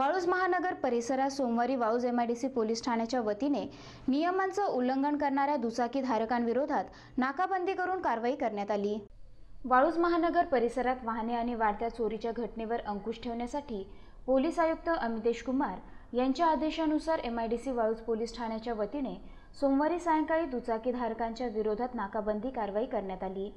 वाळूज महानगर परिसरात सोमवारी वाळूज एमआयडीसी पोलीस ठाण्याच्या वतीने नियमांचं उल्लंघन करणाऱ्या दुचाकी धारकांविरोधात नाकाबंदी करून कारवाई करण्यात आली. वाळूज महानगर परिसरात वाहने आणि वाढत्या चोरीच्या घटनेवर अंकुश ठेवण्यासाठी पोलीस आयुक्त अमितेश कुमार यांच्या आदेशानुसार एमआयडीसी वाळूज पोलीस ठाण्याच्या वतीने सोमवारी सायंकाळी दुचाकी धारकांच्या विरोधात नाकाबंदी कारवाई करण्यात आली.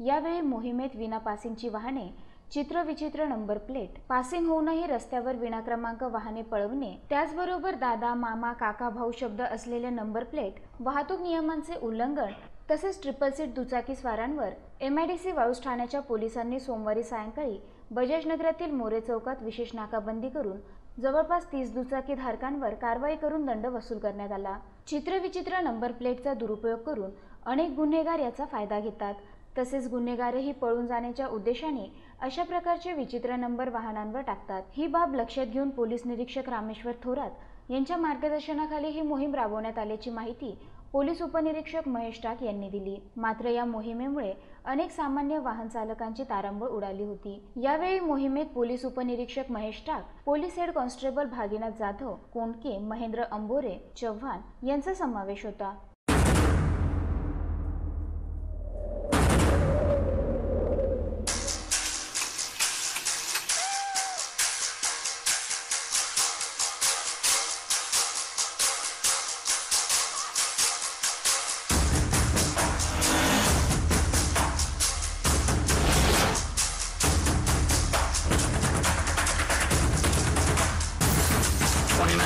यावेळी मोहिमेत विना पासिंगची वाहने चित्रविचित्र नंबर प्लेट. पासिंग होऊनही रस्त्यावर विनाक्रमांक वाहने पळवणे. त्याचबरोबर दादा मामा काका भाऊ शब्द असलेले नंबर प्लेट. वाहतूक नियमांचे उल्लंघन तसेच ट्रिपल सीट दुचाकी स्वारांवर M I D C Waluj ठाण्याच्या पोलिसांनी सोमवारी सायंकाळी बजाजनगरातील मोरे चौकात विशेष नाकाबंदी करून जवळपास तीस दुचाकी धारकांवर कारवाई करून दंड वसूल करण्यात आला. चित्रविचित्र नंबर प्लेटचा दुरुपयोग करून अनेक गुन्हेगार याचा फायदा घेतात. तसेच गुन्हेगारही पळून जाण्याच्या उद्देशाने अशा प्रकारचे विचित्र नंबर वाहनांवर टाकतात. ही बाब लक्षात घेऊन पोलीस निरीक्षक रामेश्वर थोरात यांच्या मार्गदर्शनाखाली ही मोहीम राबवण्यात आल्याची माहिती पोलीस उपनिरीक्षक महेश टाक यांनी दिली. मात्र या मोहिमेमुळे अनेक सामान्य वाहन चालकांची तारांबळ उडाली होती. यावेळी मोहिमेत पोलीस उपनिरीक्षक Mahesh Tak police head constable Bhaginath Jadhav Kondke Mahendra Ambore Chavan यांचा समावेश होता.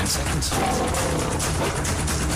Seconds.